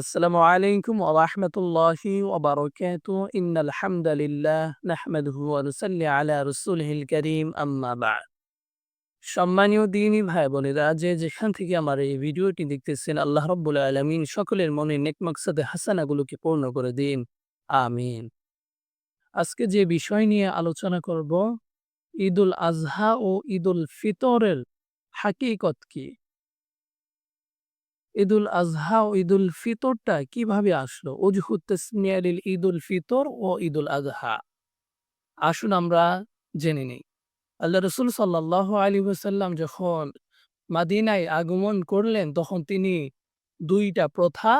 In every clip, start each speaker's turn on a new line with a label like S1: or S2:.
S1: আসসালামু আলাইকুম ওয়া রাহমাতুল্লাহি ওয়া বারাকাতু ইন্নাল হামদালিল্লাহ নাহমাদুহু ওয়া নুসাল্লি আলা রাসূলিহিল কারীম। আম্মা সম্মানীয় দিনী ভাই বোনেরা, যে যেখান থেকে আমার এই ভিডিওটি দেখতেছেন, আল্লাহ রাব্বুল আলামিন সকলের মনে নেক মাকসাদে হাসানাগুলোকে পূর্ণ করে দিন। আমিন। আজকে যে বিষয় নিয়ে আলোচনা করব, ঈদুল আজহা ও ঈদুল ফিতরের হাকিকত কি? ঈদুল আজহা ও ঈদুল ফিতরটা কীভাবে আসলো? অজহুত তসমিয়ালিল ঈদুল ফিতর ও ঈদুল আজহা আসুন আমরা জেনে নিই। আল্লাহ রসুল সাল্লাহ আলী ওসাল্লাম যখন মাদিনায় আগমন করলেন, তখন তিনি দুইটা প্রথা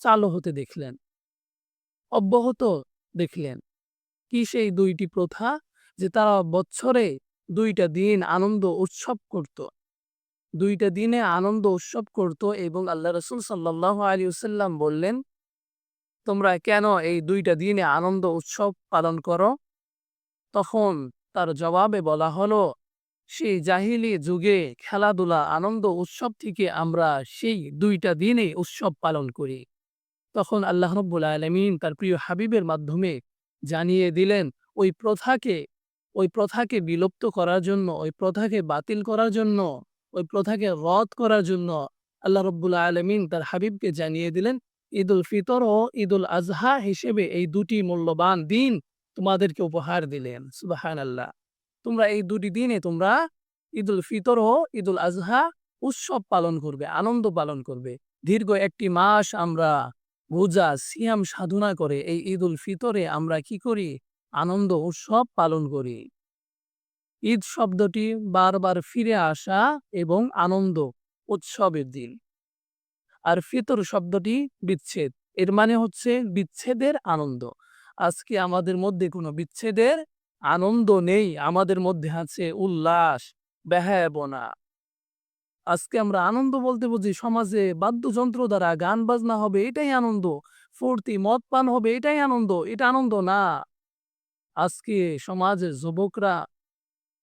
S1: চালু হতে দেখলেন। অব্যাহত দেখলেন। কি সেই দুইটি প্রথা? যে তারা বছরে দুইটা দিন আনন্দ উৎসব করত। দুইটা দিনে আনন্দ উৎসব করত এবং আল্লাহ রসুল সাল্লাহ আলী সাল্লাম বললেন, তোমরা কেন এই দুইটা দিনে আনন্দ উৎসব পালন করো? তখন তার জবাবে বলা হলো, সেই জাহিলি যুগে খেলাধুলা, আনন্দ উৎসব থেকে আমরা সেই দুইটা দিনে উৎসব পালন করি। তখন আল্লাহ রব্বুল আলমিন তার প্রিয় হাবিবের মাধ্যমে জানিয়ে দিলেন, ওই প্রথাকে ওই প্রথাকে বিলুপ্ত করার জন্য, ওই প্রথাকে বাতিল করার জন্য ওই প্রথাকে রদ করার জন্য আল্লাহ রব্বুল্লা আলমিন তার হাবিবকে জানিয়ে দিলেন ঈদ উল ফিতর ও ঈদ উল আজহা হিসেবে এই দুটি মূল্যবান দিন তোমাদেরকে উপহার দিলেন। সুবাহান আল্লাহ তোমরা এই দুটি দিনে তোমরা ঈদ উল ফিতর ও ঈদ উল আজহা উৎসব পালন করবে, আনন্দ পালন করবে। দীর্ঘ একটি মাস আমরা রোজা, সিয়াম সাধনা করে এই ঈদ উল ফিতরে আমরা কি করি? আনন্দ, উৎসব পালন করি। ঈদ শব্দটি বারবার ফিরে আসা এবং আনন্দ উৎসবের দিন। আর ফিতর শব্দটি বিচ্ছেদ, এর মানে হচ্ছে বিচ্ছেদের আনন্দ। আজকে আমাদের মধ্যে কোনো বিচ্ছেদের আনন্দ নেই, আমাদের মধ্যে আছে উল্লাস বেহায়াবনা আজকে আমরা আনন্দ বলতে বুঝি সমাজে বাদ্যযন্ত্র দ্বারা গান বাজনা হবে, এটাই আনন্দ। ফুর্তি, মদ পান হবে, এটাই আনন্দ, এটা আনন্দ না। আজকে সমাজের যুবকরা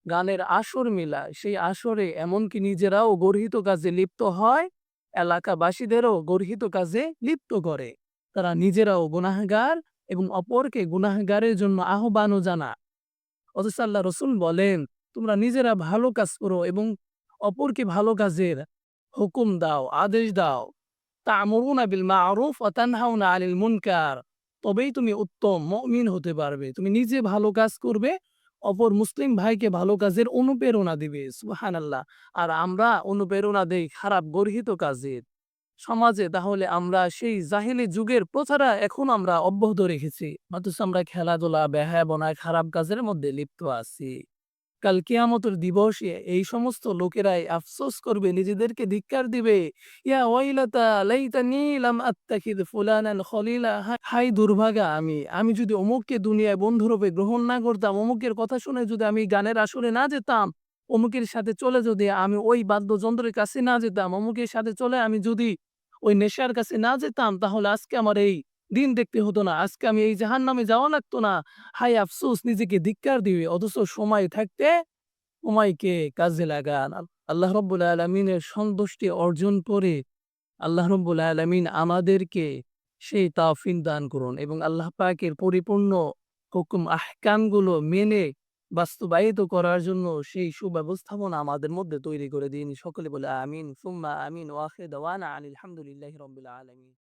S1: গানের আসর মিলায়। সেই আসরে এমনকি নিজেরাও গর্হিত কাজে লিপ্ত হয়, এলাকাবাসীদেরও গর্হিত কাজে লিপ্ত করে। তারা নিজেরাও গুনাহগার এবং অপরকে গুনাহগারের জন্য আহ্বানও জানা আল্লাহ রসুল বলেন, তোমরা নিজেরা ভালো কাজ করো এবং অপরকে ভালো কাজের হুকুম দাও, আদেশ দাও। তা আমরুনা বিল মারুফ অতানহাউনা আলিল মুনকার। তবেই তুমি উত্তম মমিন হতে পারবে। তুমি নিজে ভালো কাজ করবে অপর মুসলিম ভাইকে ভালো কাজের অনুপ্রেরণা দিবে সুহান আল্লাহ আর আমরা অনুপ্রেরণা দেই খারাপ গর্হিত কাজের। সমাজে তাহলে আমরা সেই জাহিলি যুগের প্রথারা এখন আমরা অব্যাহত রেখেছি। অথচ আমরা খেলাধুলা বেহায় বনায় খারাপ কাজের মধ্যে লিপ্ত আছি। কাল কিয়ামতের দিবসে এই সমস্ত লোকেরাই আফসোস করবে, নিজেদেরকে ধিক্কার দিবে। ইয়া ওয়াইলাতা লাইতানি লাম আত্তাখিদ ফুলানান খলিলা হাই দুর্ভাগা আমি। আমি যদি অমুককে দুনিয়ায় বন্ধুরূপে গ্রহণ না করতাম, অমুকের কথা শুনে যদি আমি গানের আসরে না যেতাম, অমুকের সাথে চলে যদি আমি ওই বাদ্যযন্ত্রের কাছে না যেতাম, অমুকের সাথে চলে আমি যদি ওই নেশার কাছে না যেতাম, তাহলে আজকে আমার এই দিন দেখতে হতো না। আজকে আমি এই জাহান নামে যাওয়া লাগতো না। হাই আফসোস, নিজেকে ধিক্কার দিবে। অথচ সময় থাকতে সময়কে কাজে লাগান। আল্লাহ রব্বুল আলমিনের সন্তুষ্টি অর্জন করে আল্লাহ রব্বুল আলমিন আমাদেরকে সেই তাফিন দান করুন এবং আল্লাহ পাকের পরিপূর্ণ হুকুম, আহকামগুলো মেনে বাস্তবায়িত করার জন্য সেই সুব্যবস্থাপনা আমাদের মধ্যে তৈরি করে দিন। সকলে বলে আমিন, সুম্মা আমিন ওয়াখে দাওয়ানা আনিল আলহামদুলিল্লাহ রবিল আলমিন।